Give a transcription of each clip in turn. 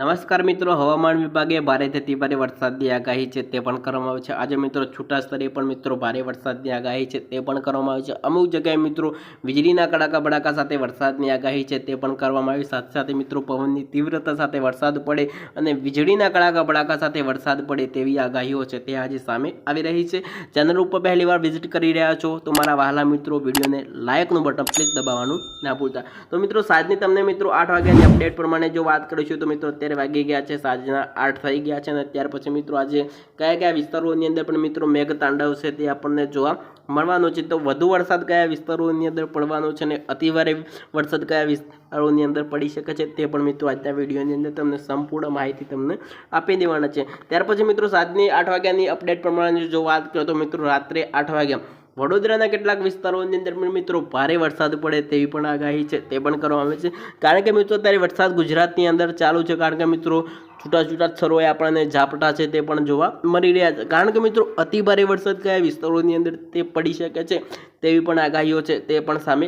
નમસ્કાર મિત્રો, હવામાન વિભાગે ભારેથી અતિ ભારે વરસાદની આગાહી છે તે પણ કરવામાં આવે છે. આજે મિત્રો છૂટા સ્તરે પણ મિત્રો ભારે વરસાદની આગાહી છે તે પણ કરવામાં આવે છે. અમુક જગ્યાએ મિત્રો વીજળીના કડાકા બડાકા સાથે વરસાદની આગાહી છે તે પણ કરવામાં આવી સાથે સાથે મિત્રો પવનની તીવ્રતા સાથે વરસાદ પડે અને વીજળીના કડાકા બડાકા સાથે વરસાદ પડે તેવી આગાહીઓ છે તે આજે સામે આવી રહી છે. ચેનલ ઉપર પહેલીવાર વિઝિટ કરી રહ્યા છો તો મારા વહાલા મિત્રો વિડીયોને લાયકનું બટન પ્લીઝ દબાવવાનું ના ભૂલતા. તો મિત્રો, સાંજની તમને મિત્રો આઠ વાગ્યાની અપડેટ પ્રમાણે જો વાત કરીશું તો મિત્રો અત્યારે વાગી ગયા છે, સાંજના આઠ થઈ ગયા છે અને ત્યાર પછી મિત્રો આજે કયા કયા વિસ્તારોની અંદર પણ મિત્રો મેઘ તાંડવ છે તે આપણને જોવા મળવાનો છે. તો વધુ વરસાદ કયા વિસ્તારોની અંદર પડવાનો છે અને અતિભારે વરસાદ કયા વિસ્તારોની અંદર પડી શકે છે તે પણ મિત્રો આજના વિડીયોની અંદર તમને સંપૂર્ણ માહિતી તમને આપી દેવાના છે. ત્યાર પછી મિત્રો સાંજની આઠ વાગ્યાની અપડેટ પ્રમાણે જો વાત કરો તો મિત્રો રાત્રે આઠ વાગ્યા વડોદરાના કેટલાક વિસ્તારોની અંદર પણ મિત્રો ભારે વરસાદ પડે તેવી પણ આગાહી છે, તે પણ કરવામાં આવે છે. કારણ કે મિત્રો અત્યારે વરસાદ ગુજરાતની અંદર ચાલુ છે, કારણ કે મિત્રો છૂટા છૂટા સ્થળોએ આપણને ઝાપટા છે તે પણ જોવા મળી રહ્યા છે. કારણ કે મિત્રો અતિ ભારે વરસાદ કયા વિસ્તારોની અંદર તે પડી શકે છે તેવી પણ આગાહીઓ છે તે પણ સામે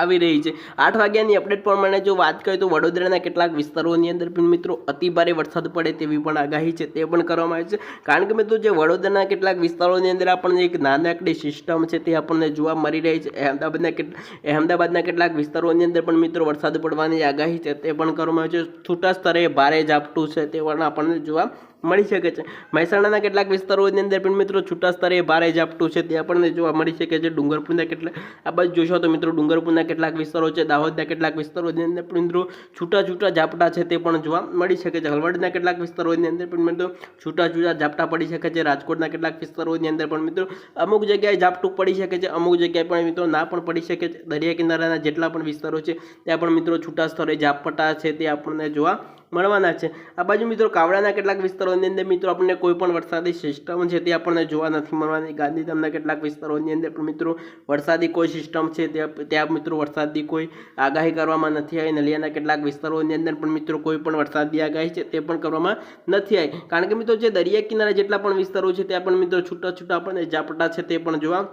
આવી રહી છે. આઠ વાગ્યાની અપડેટ પ્રમાણે જો વાત કરીએ તો વડોદરાના કેટલાક વિસ્તારોની અંદર પણ મિત્રો અતિભારે વરસાદ પડે તેવી પણ આગાહી છે, તે પણ કરવામાં આવી છે. કારણ કે મિત્રો જે વડોદરાના કેટલાક વિસ્તારોની અંદર આપણને એક નાનકડી સિસ્ટમ છે તે આપણને જોવા મળી રહી છે. અહેમદાબાદના કેટ અહેમદાબાદના કેટલાક વિસ્તારોની અંદર પણ મિત્રો વરસાદ પડવાની આગાહી છે, તે પણ કરવામાં આવી છે. છૂટા સ્તરે ભારે ઝાપટું છે તે પણ આપણને જોવા મળી શકે છે. મહેસાણાના કેટલાક વિસ્તારોની અંદર પણ મિત્રો છૂટા સ્તરે ભારે ઝાપટું છે. તે આપણને જોવા મળી શકે છે. ડુંગરપુરના કેટલાક આ બાજુ જોશો તો મિત્રો ડુંગરપુરના કેટલાક વિસ્તારો છે. દાહોદના કેટલાક વિસ્તારોની અંદર પણ મિત્રો છૂટા છૂટા ઝાપટા છે તે પણ જોવા મળી શકે છે. હળવદના કેટલાક વિસ્તારોની અંદર પણ મિત્રો છૂટા છૂટા ઝાપટા પડી શકે છે. રાજકોટના કેટલાક વિસ્તારોની અંદર પણ મિત્રો અમુક જગ્યાએ ઝાપટું પડી શકે છે. અમુક જગ્યાએ પણ મિત્રો ના પણ પડી શકે છે. દરિયા કિનારાના જેટલા પણ વિસ્તારો છે, ત્યાં પણ મિત્રો છૂટા સ્થળે ઝાપટા છે તે આપણને જોવા મળવાના છે. આ બાજુ મિત્રો કાવડાના કેટલાક વિસ્તારોની અંદર મિત્રો આપણને કોઈ પણ વરસાદી સિસ્ટમ છે તે આપણને જોવા નથી મળવાની. ગાંધીધામના કેટલાક વિસ્તારોની અંદર પણ મિત્રો વરસાદી કોઈ સિસ્ટમ છે ત્યાં મિત્રો વરસાદની કોઈ આગાહી કરવામાં નથી આવી. નલિયાના કેટલાક વિસ્તારોની અંદર પણ મિત્રો કોઈ પણ વરસાદની આગાહી છે તે પણ કરવામાં નથી આવી. કારણ કે મિત્રો જે દરિયા કિનારા જેટલા પણ વિસ્તારો છે ત્યાં પણ મિત્રો છૂટા છૂટા આપણને ઝાપટા છે તે પણ જોવા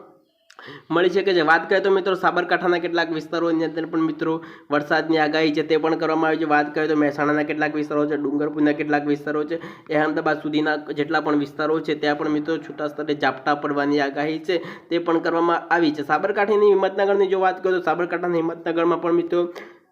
મળી શકે છે. વાત કરીએ તો મિત્રો સાબરકાંઠાના કેટલાક વિસ્તારોની અંદર પણ મિત્રો વરસાદની આગાહી છે તે પણ કરવામાં આવી છે. વાત કરીએ તો મહેસાણાના કેટલાક વિસ્તારો છે, ડુંગરપુરના કેટલાક વિસ્તારો છે, અહેમદાબાદ સુધીના જેટલા પણ વિસ્તારો છે ત્યાં પણ મિત્રો છૂટા સ્તરે ઝાપટા પડવાની આગાહી છે તે પણ કરવામાં આવી છે. સાબરકાંઠાની હિંમતનગરની જો વાત કરીએ તો સાબરકાંઠાના હિંમતનગરમાં પણ મિત્રો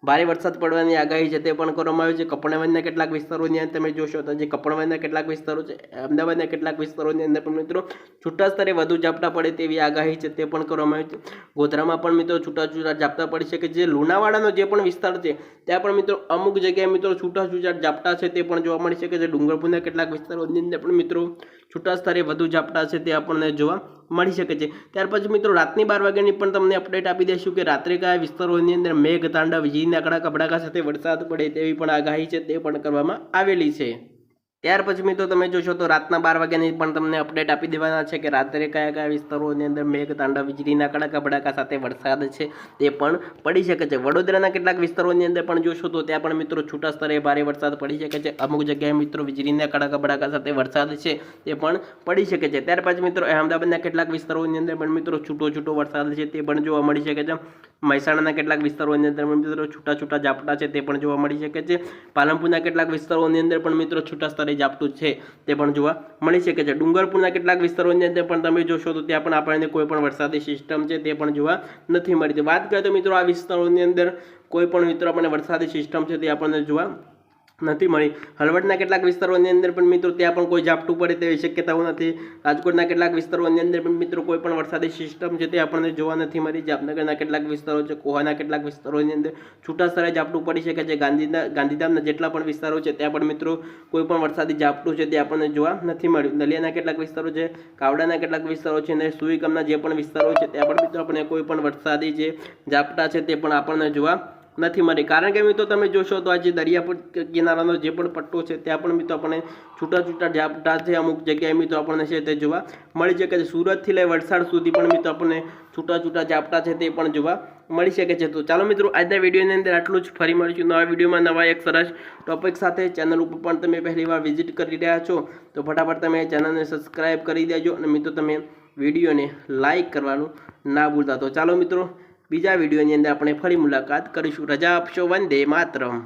ભારે વરસાદ પડવાની આગાહી છે તે પણ કરવામાં આવી છે. કપડાવંજના કેટલાક વિસ્તારોની અંદર તમે જોશો તો જે કપડાવંજના કેટલાક વિસ્તારો છે, અમદાવાદના કેટલાક વિસ્તારોની અંદર પણ મિત્રો છૂટા સ્તરે વધુ ઝાપટા પડે તેવી આગાહી છે તે પણ કરવામાં આવી છે. ગોધરામાં પણ મિત્રો છૂટા છૂટા ઝાપટા પડી શકે જે લુણાવાડાનો જે પણ વિસ્તાર છે, ત્યાં પણ મિત્રો અમુક જગ્યાએ મિત્રો છૂટા છૂટા ઝાપટા છે તે પણ જોવા મળી શકે છે. ડુંગરપુરના કેટલાક વિસ્તારોની અંદર પણ મિત્રો છૂટા સ્તરે વધુ ઝાપટા છે તે આપણને જોવા મળી શકે છે. ત્યાર પછી મિત્રો રાતની બાર વાગ્યાની પણ તમને અપડેટ આપી દઈશું કે રાત્રે કયા વિસ્તારોની અંદર મેઘ તાંડવ વીજળીના કડાકા બડાકા સાથે વરસાદ પડે તેવી પણ આગાહી છે તે પણ કરવામાં આવેલી છે. ત્યાર પછી મિત્રો તમે જોશો તો રાતના બાર વાગ્યાની પણ તમને અપડેટ આપી દેવાના છે કે રાત્રે કયા કયા વિસ્તારોની અંદર મેઘ તાંડવ વીજળીના કડાકા ભડાકા સાથે વરસાદ છે તે પણ પડી શકે છે. વડોદરાના કેટલાક વિસ્તારોની અંદર પણ જોશો તો ત્યાં પણ મિત્રો છૂટા સ્તરે ભારે વરસાદ પડી શકે છે. અમુક જગ્યાએ મિત્રો વીજળીના કડાકા ભડાકા સાથે વરસાદ છે તે પણ પડી શકે છે. ત્યાર પછી મિત્રો અહેમદાબાદના કેટલાક વિસ્તારોની અંદર પણ મિત્રો છૂટો છૂટો વરસાદ છે તે પણ જોવા મળી શકે છે. મહેસાણાના કેટલાક વિસ્તારોની અંદર પણ મિત્રો છૂટા છૂટા ઝાપટા છે તે પણ જોવા મળી શકે છે. પાલનપુરના કેટલાક વિસ્તારોની અંદર પણ મિત્રો છૂટા સ્તરે ઝાપટું છે, તે પણ જોવા મળી શકે છે. ડુંગરપુરના કેટલાક વિસ્તારોની અંદર પણ તમે જોશો તો ત્યાં પણ આપણને કોઈ પણ વરસાદી સિસ્ટમ છે તે પણ જોવા નથી મળતી. વાત કરીએ તો મિત્રો આ વિસ્તારોની અંદર કોઈ પણ મિત્રો આપણને વરસાદી સિસ્ટમ છે તે આપણને જોવા નથી મળી. હળવદના કેટલાક વિસ્તારોની અંદર પણ મિત્રો ત્યાં પણ કોઈ ઝાપટું પડે તેવી શક્યતાઓ નથી. રાજકોટના કેટલાક વિસ્તારોની અંદર પણ મિત્રો કોઈ પણ વરસાદી સિસ્ટમ છે તે આપણને જોવા નથી મળી. જામનગરના કેટલાક વિસ્તારો છે, કોહાના કેટલાક વિસ્તારોની અંદર છૂટા સ્તરે ઝાપટું પડી શકે છે. ગાંધીના, ગાંધીધામના જેટલા પણ વિસ્તારો છે ત્યાં પણ મિત્રો કોઈ પણ વરસાદી ઝાપટું છે તે આપણને જોવા નથી મળ્યું. નલિયાના કેટલાક વિસ્તારો છે, કાવડાના કેટલાક વિસ્તારો છે અને સુઈગામના જે પણ વિસ્તારો છે ત્યાં પણ મિત્રો આપણે કોઈ પણ વરસાદી જે ઝાપટા છે તે પણ આપણને જોવા નથી મળી કારણ કે મિત્રો તમે જોશો તો આજે દરિયા પર કિનારાનો જે પણ પટ્ટો છે, ત્યાં પણ મિત્રો આપણને છૂટા છૂટા ઝાપટા છે, અમુક જગ્યાએ મિત્રો આપણને છે તે જોવા મળી શકે છે. સુરતથી લઈ વલસાડ સુધી પણ મિત્રો આપણને છૂટા છૂટા ઝાપટા છે તે પણ જોવા મળી શકે છે. તો ચાલો મિત્રો, આજના વિડીયોની અંદર આટલું જ. ફરી મળીશું નવા વિડીયોમાં નવા એક સરસ ટોપિક સાથે. ચેનલ ઉપર પણ તમે પહેલી વાર વિઝિટ કરી રહ્યા છો, તો ફટાફટ તમે ચેનલને સબસ્ક્રાઈબ કરી દેજો અને મિત્રો તમે વિડીયોને લાઈક કરવાનું ના ભૂલતા. તો ચાલો મિત્રો બીજા વિડીયોની અંદર આપણે ફરી મુલાકાત કરીશું. રજા આપશો વંદે માતરમ.